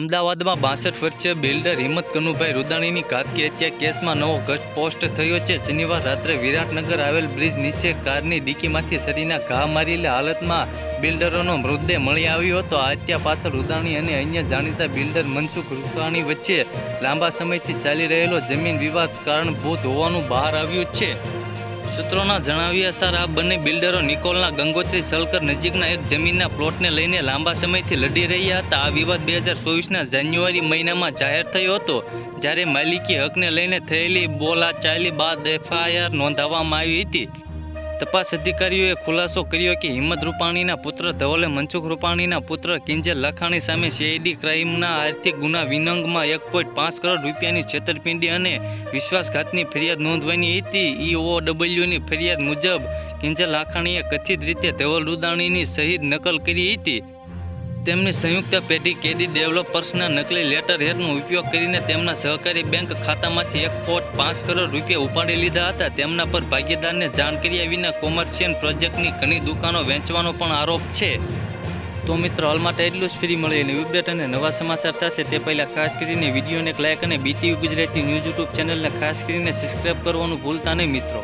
અમદાવાદમાં બાસઠ વર્ષીય બિલ્ડર હિંમત કનુભાઈ રૂદાણીની ઘાતકી હત્યા કેસમાં નવો ગસ્ટ પોસ્ટ થયો છે. શનિવાર રાત્રે વિરાટનગર આવેલ બ્રિજ નીચે કારની ડીકીમાંથી શરીરના ઘા મારેલી હાલતમાં બિલ્ડરોનો મૃતદેહ મળી આવ્યો હતો. આ હત્યા પાછળ રૂદાણી અને અન્ય જાણીતા બિલ્ડર મનસુખ રૂપાણી વચ્ચે લાંબા સમયથી ચાલી રહેલો જમીન વિવાદ કારણભૂત હોવાનું બહાર આવ્યું છે. સૂત્રોના જણાવ્યા અનુસાર, આ બંને બિલ્ડરો નિકોલના ગંગોત્રી સલકર નજીકના એક જમીનના પ્લોટને લઈને લાંબા સમયથી લડી રહ્યા હતા. આ વિવાદ બે હજાર ચોવીસના જાન્યુઆરી મહિનામાં જાહેર થયો હતો, જ્યારે માલિકી હકને લઈને થયેલી બોલાચાલી બાદ એફઆઈઆર નોંધાવવામાં આવી હતી. તપાસ અધિકારીઓએ ખુલાસો કર્યો કે હિંમત રૂપાણીના પુત્ર ધવલે મનસુખ રૂપાણીના પુત્ર કિંજલ લખાણી સામે સીઆઈડી ક્રાઇમના આર્થિક ગુના વિનંગમાં એક પોઈન્ટ પાંચ કરોડ રૂપિયાની છેતરપિંડી અને વિશ્વાસઘાતની ફરિયાદ નોંધવાની હતી. ઈઓડબલ્યુની ફરિયાદ મુજબ કિંજલ લાખાણીએ કથિત રીતે ધવલ રૂદાણીની સહિત નકલ કરી હતી. તેમની સંયુક્ત પેઢી કેડી ડેવલપર્સના નકલી લેટર હેડનો ઉપયોગ કરીને તેમના સહકારી બેંક ખાતામાંથી એક કોટ પાંચ કરોડ રૂપિયા ઉપાડી લીધા હતા. તેમના પર ભાગીદારને જાણ વિના કોમર્શિયલ પ્રોજેક્ટની ઘણી દુકાનો વેચવાનો પણ આરોપ છે. તો મિત્રો, હાલ માટે એટલું જ. ફ્રી મળે અને અપડેટ અને નવા સમાચાર સાથે. તે પહેલાં ખાસ કરીને વિડીયોને એક લાઇક અને બીટી ગુજરાતી ન્યૂઝ યુટ્યુબ ચેનલને ખાસ કરીને સબસ્ક્રાઈબ કરવાનું ભૂલતા નહીં મિત્રો.